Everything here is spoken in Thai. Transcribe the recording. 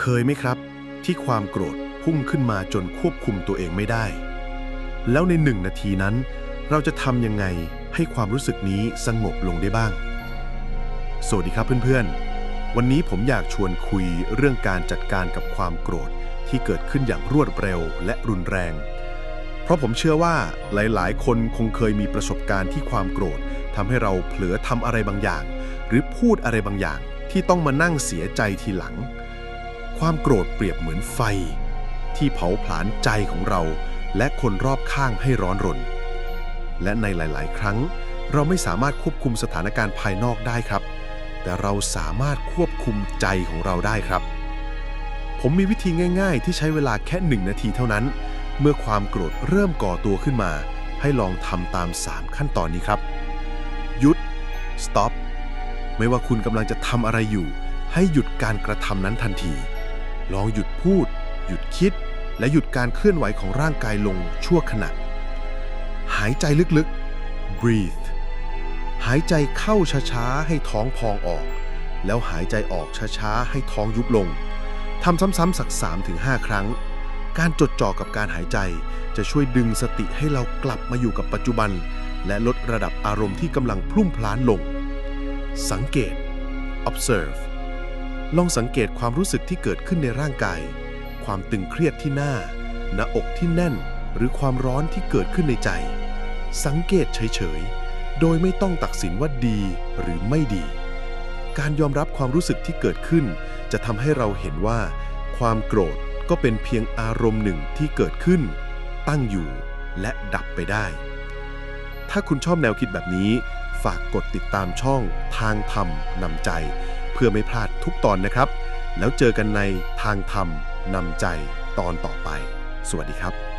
เคยไหมครับ ที่ความโกรธพุ่งขึ้นมาจนควบคุมตัวเองไม่ได้ แล้วในหนึ่งนาทีนั้น เราจะทำยังไงให้ความรู้สึกนี้สงบลงได้บ้าง สวัสดีครับเพื่อนๆ วันนี้ผมอยากชวนคุยเรื่องการจัดการกับความโกรธที่เกิดขึ้นอย่างรวดเร็วและรุนแรง เพราะผมเชื่อว่าหลายๆ คนคงเคยมีประสบการณ์ที่ความโกรธทำให้เราเผลอทำอะไรบางอย่าง หรือพูดอะไรบางอย่างที่ต้องมานั่งเสียใจทีหลัง ความโกรธเปรียบเหมือนไฟ ที่เผาผลาญใจของเรา และคนรอบข้างให้ร้อนรน และในหลาย ๆ ครั้ง เราไม่สามารถควบคุมสถานการณ์ภายนอกได้ครับ แต่เราสามารถควบคุมใจของเราได้ครับ ผมมีวิธีง่าย ๆ ที่ใช้เวลาแค่หนึ่งนาทีเท่านั้น เมื่อความโกรธเริ่มก่อตัวขึ้นมา ให้ลองทำตาม 3 ขั้นตอนนี้ครับ หยุด stop ไม่ว่าคุณกำลังจะทำอะไรอยู่ ให้หยุดการกระทำนั้นทันที ลองหยุดพูด หยุดคิด และหยุดการเคลื่อนไหวของร่างกายลงชั่วขณะ หายใจลึกๆ breathe หายใจเข้าช้าๆ ให้ท้องพองออก แล้วหายใจออกช้าๆ ให้ท้องยุบลงทำซ้ำๆสัก 3-5 ครั้ง การจดจ่อกับการหายใจจะช่วยดึงสติให้เรากลับมาอยู่กับปัจจุบัน และลดระดับอารมณ์ที่กำลังพลุ่งพล่านลง สังเกต observe ลองสังเกตความรู้สึกที่เกิดขึ้นในร่างกาย ความตึงเครียดที่หน้า หน้าอกที่แน่น หรือความร้อนที่เกิดขึ้นในใจ สังเกตเฉยๆ โดยไม่ต้องตัดสินว่าดีหรือไม่ดี การยอมรับความรู้สึกที่เกิดขึ้น จะทำให้เราเห็นว่า ความโกรธก็เป็นเพียงอารมณ์หนึ่งที่เกิดขึ้น ตั้งอยู่และดับไปได้ ถ้าคุณชอบแนวคิดแบบนี้ ฝากกดติดตามช่องทางธรรมนำใจ เพื่อไม่พลาดทุกตอนนะครับ แล้วเจอกันในทางธรรมนำใจตอนต่อไป สวัสดีครับ